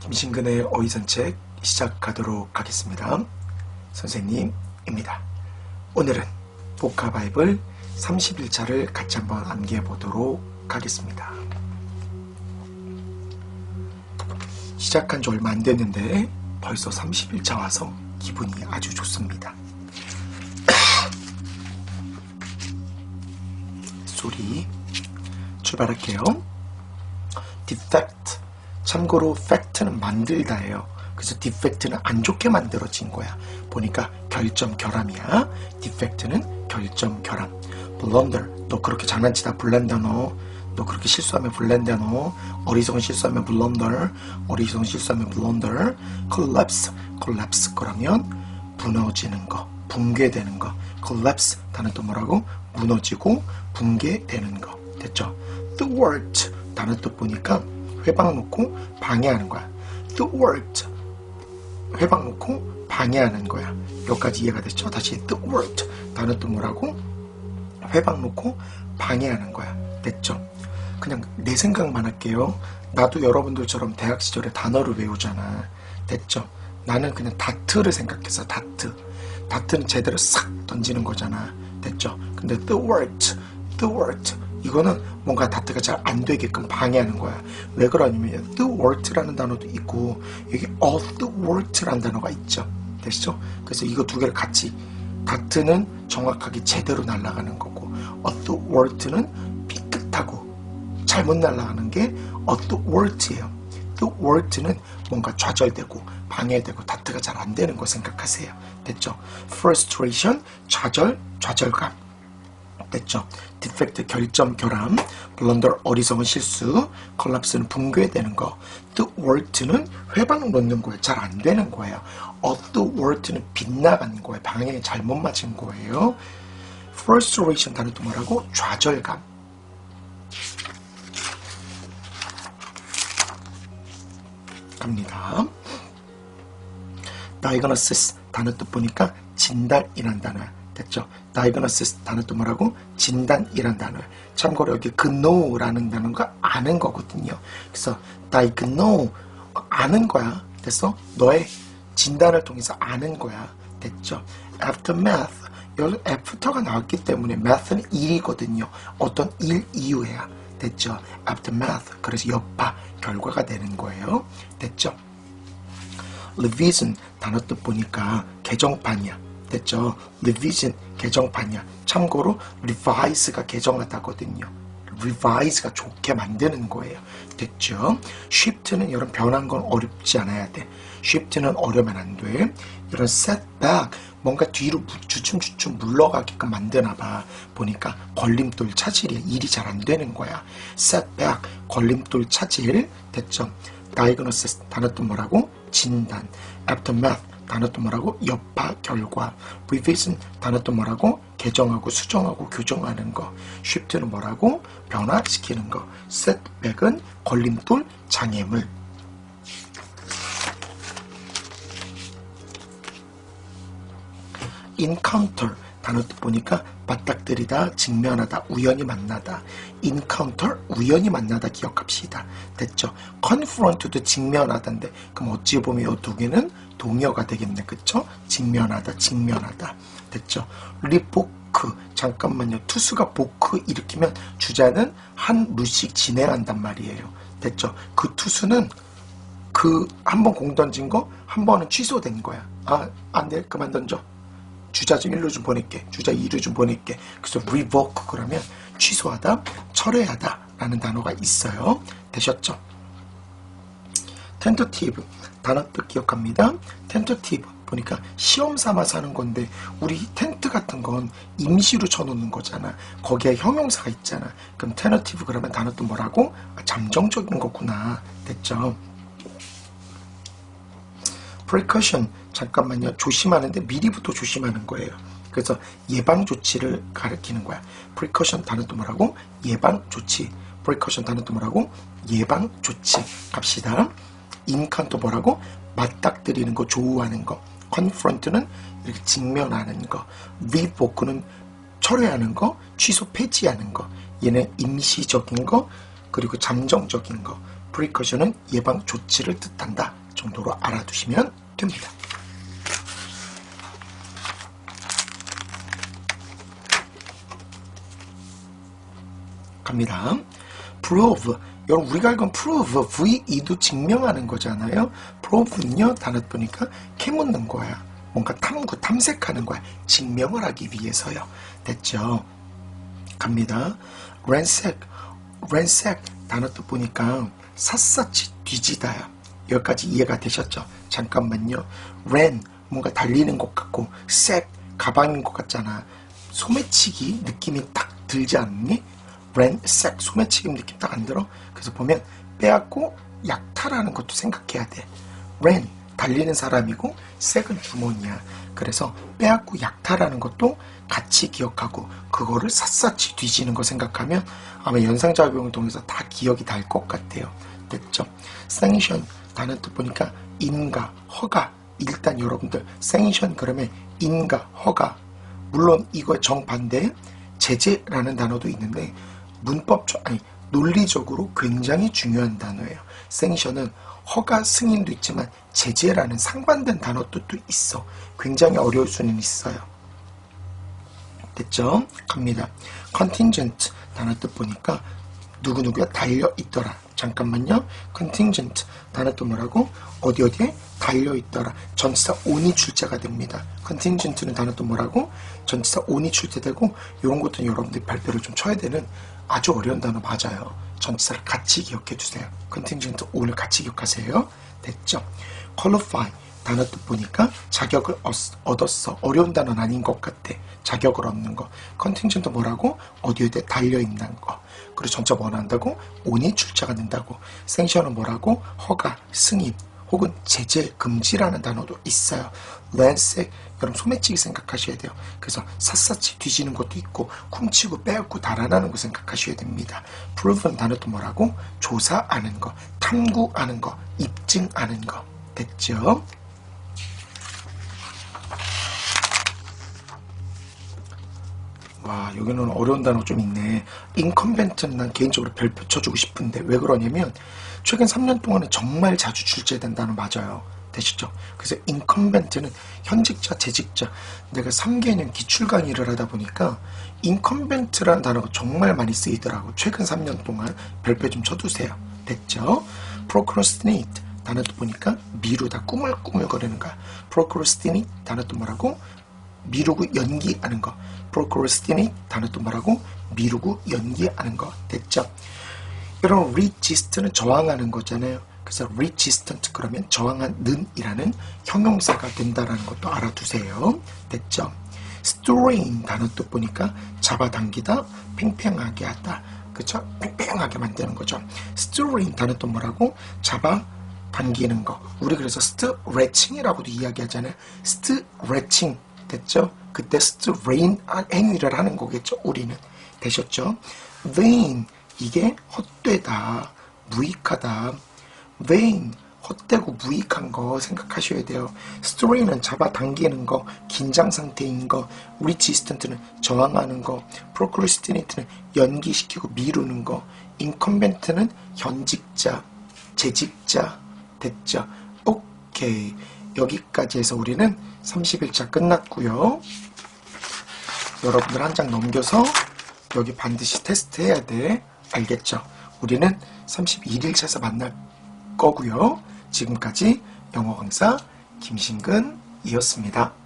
김신근의 어휘산책 시작하도록 하겠습니다. 선생님입니다. 오늘은 복화 바이블 30일차를 같이 한번 암기해 보도록 하겠습니다. 시작한 지 얼마 안 됐는데 벌써 30일차 와서 기분이 아주 좋습니다. 소리 출발할게요. defect 참고로 fact는 만들다예요. 그래서 defect는 안 좋게 만들어진 거야. 보니까 결점 결함이야. defect는 결점 결함. blunder 너 그렇게 장난치다 블렌더 너. 너 그렇게 실수하면 블렌더 너. 어리석은 실수하면 blunder. 어리석은 실수하면 blunder. collapse collapse 그러면 무너지는 거. 붕괴되는 거. collapse 단어 또 뭐라고? 무너지고 붕괴되는 거. 됐죠? thwart 단어 또 보니까 회방 놓고 방해하는 거야. thwart 회방 놓고 방해하는 거야. 여기까지 이해가 됐죠? 다시 thwart 단어 또 뭐라고? 회방 놓고 방해하는 거야. 됐죠? 그냥 내 생각만 할게요. 나도 여러분들처럼 대학 시절에 단어를 외우잖아. 됐죠? 나는 그냥 다트를 생각했어. 다트. 다트는 제대로 싹 던지는 거잖아. 됐죠? 근데 thwart, thwart 이거는 뭔가 다트가 잘 안 되게끔 방해하는 거야. 왜 그러냐면 thwart라는 단어도 있고 여기 athwart라는 단어가 있죠. 되시죠? 그래서 이거 두 개를 같이 다트는 정확하게 제대로 날아가는 거고 athwart는 삐끗하고 잘못 날아가는 게 athwart예요. thwart는 뭔가 좌절되고 방해되고 다트가 잘 안 되는 거 생각하세요. 됐죠? frustration 좌절, 좌절감. 됐죠? 디펙트 결점 결함, 블런더 어리석은 실수, 컬lap스는 붕괴되는 거, thwart는 회방 놓는 거예요. 잘 안 되는 거예요. athwart는 빗나가는 거예요. 방향이 잘못 맞은 거예요. frustration 단어도 뭐라고? 좌절감. 갑니다. diagnosis 단어 뜻 보니까 진단이란 단어 됐죠? diagnosis 단어 또 뭐라고? 진단이란 단어. 참고로 여기 know라는 단어가 아는 거거든요. 그래서 diagnose 아는 거야. 됐어? 너의 진단을 통해서 아는 거야. 됐죠? aftermath 여기 after가 나왔기 때문에 math는 일이거든요. 어떤 일 이후에야. 됐죠? aftermath 그래서 여파 결과가 되는 거예요. 됐죠? revision 단어 뜻 보니까 개정판이야. 됐죠? revision 개정판이야. 참고로 revise가 개정하다거든요. revise가 좋게 만드는 거예요. 됐죠? shift는 이런 변한 건 어렵지 않아야 돼. shift는 어려면 안 돼. 이런 setback 뭔가 뒤로 주춤주춤 물러가게끔 만드나 봐. 보니까 걸림돌 차질이야. 일이 잘 안 되는 거야. setback 걸림돌 차질 됐죠? diagnosis 단어 또 뭐라고? 진단. aftermath 단어 또 뭐라고? 여파 결과. revision 단어 또 뭐라고? 개정하고 수정하고 교정하는 거. shift는 뭐라고? 변화시키는 거. setback은 걸림돌 장애물. encounter 단어 뜻 보니까 맞닥뜨리다, 직면하다, 우연히 만나다. encounter 우연히 만나다 기억합시다. 됐죠? confront도 직면하다인데 그럼 어찌 보면 이 두 개는 동의어가 되겠네. 그쵸? 직면하다, 직면하다. 됐죠? 리포크 잠깐만요. 투수가 보크 일으키면 주자는 한 루씩 진행한단 말이에요. 됐죠? 그 투수는 그 한 번 공 던진 거 한 번은 취소된 거야. 아, 안 돼. 그만 던져. 주자 좀 1루 좀 보낼게. 주자 2루 좀 보낼게. 그래서 revoke 그러면 취소하다, 철회하다 라는 단어가 있어요. 되셨죠? Tentative 단어 뜻 기억합니다. tentative 보니까 시험 삼아서 하는 건데 우리 텐트 같은 건 임시로 쳐놓는 거잖아. 거기에 형용사가 있잖아. 그럼 tentative 그러면 단어 뜻 뭐라고? 아, 잠정적인 거구나. 됐죠? precaution 잠깐만요 조심하는데 미리부터 조심하는 거예요 그래서 예방 조치를 가리키는 거야 precaution 단어 또 뭐라고 예방 조치 precaution 단어 또 뭐라고 예방 조치 갑시다 인칸 또 뭐라고 맞닥뜨리는 거 조우하는 거 confront는 이렇게 직면하는 거 revoke는 철회하는 거 취소 폐지하는 거 얘는 임시적인 거 그리고 잠정적인 거 precaution은 예방 조치를 뜻한다 정도로 알아두시면 됩니다. 갑니다. prove. 여러분 우리가 읽은 prove, V-E도 증명하는 거잖아요. prove는요 단어 보니까 캐묻는 거야. 뭔가 탐구, 탐색하는 거야. 증명을 하기 위해서요. 됐죠? 갑니다. ransack, ransack 단어 뜻 보니까 샅샅이 뒤지다야. 여기까지 이해가 되셨죠? 잠깐만요. ran 뭔가 달리는 것 같고 sack 가방인 것 같잖아. 소매치기 느낌이 딱 들지 않니? Ransack 소매치기 느낌 딱 안 들어? 그래서 보면 빼앗고 약탈하는 것도 생각해야 돼. ran 달리는 사람이고 색은 주머니야. 그래서 빼앗고 약탈하는 것도 같이 기억하고 그거를 샅샅이 뒤지는 거 생각하면 아마 연상작용을 통해서 다 기억이 날 것 같아요. 됐죠? sanction 단어 뜻 보니까 인가, 허가. 일단 여러분들 sanction 그러면 인가, 허가. 물론 이거 정반대 제재라는 단어도 있는데 문법적 아니 논리적으로 굉장히 중요한 단어예요. sanction은 허가 승인도 있지만 제재라는 상반된 단어 뜻도 있어. 굉장히 어려울 수는 있어요. 됐죠? 갑니다. contingent 단어 뜻 보니까 누구누구가 달려 있더라. 잠깐만요. contingent 단어 뜻 뭐라고? 어디 어디에 달려 있더라. 전치사 on이 출제가 됩니다. contingent는 단어 뜻 뭐라고? 전치사 on이 출제되고 이런 것도 여러분들이 발표를 좀 쳐야 되는 아주 어려운 단어 맞아요. 전치사를 같이 기억해 주세요. contingent on을 같이 기억하세요. 됐죠? qualify 단어 뜻 보니까 자격을 얻었어. 어려운 단어는 아닌 것 같아. 자격을 얻는 거. 컨팅전트 뭐라고? 어디 어디에 달려있는 거. 그리고 전체 뭐 한다고? 온이 출제가 된다고. 생션은 뭐라고? 허가, 승인, 혹은 제재, 금지라는 단어도 있어요. 랜색, 여러분 소매치기 생각하셔야 돼요. 그래서 샅샅이 뒤지는 것도 있고 훔치고 빼앗고 달아나는 거 생각하셔야 됩니다. proven 단어도 뭐라고? 조사하는 거, 탐구하는 거, 입증하는 거. 됐죠? 와 여기는 어려운 단어 좀 있네 인컴벤트는 난 개인적으로 별표 쳐주고 싶은데 왜 그러냐면 최근 3년 동안에 정말 자주 출제된 단어 맞아요 되시죠? 그래서 인컴벤트는 현직자, 재직자 내가 3개년 기출 강의를 하다 보니까 인컴벤트라는 단어가 정말 많이 쓰이더라고 최근 3년 동안 별표 좀 쳐두세요 됐죠? procrastinate 단어도 보니까 미루다 꾸물꾸물거리는 거야 procrastinate 단어도 뭐라고? 미루고 연기하는 거 procrastinate 단어도 뭐라고? 미루고 연기하는 거 됐죠? 여러분 resist는 저항하는 거잖아요 그래서 resistant 그러면 저항하는 이라는 형용사가 된다라는 것도 알아두세요 됐죠? strain 단어 뜻 보니까 잡아당기다 팽팽하게 하다 그쵸? 팽팽하게 만드는 거죠 strain 단어 뜻 뭐라고? 잡아 당기는 거 우리 그래서 스트레칭이라고도 이야기하잖아요 스트레칭 됐죠? 그때 스트레인 행위를 하는 거겠죠. 우리는 되셨죠? vain 이게 헛되다, 무익하다. Vain 헛되고 무익한 거 생각하셔야 돼요. strain은 잡아당기는 거, 긴장 상태인 거, resistant는 저항하는 거, procrastinate는 연기시키고 미루는 거, incumbent는 현직자, 재직자 됐죠? 오케이. 여기까지 해서 우리는 30일차 끝났고요. 여러분들 한 장 넘겨서 여기 반드시 테스트 해야 돼. 알겠죠? 우리는 31일차에서 만날 거고요. 지금까지 영어 강사 김신근이었습니다.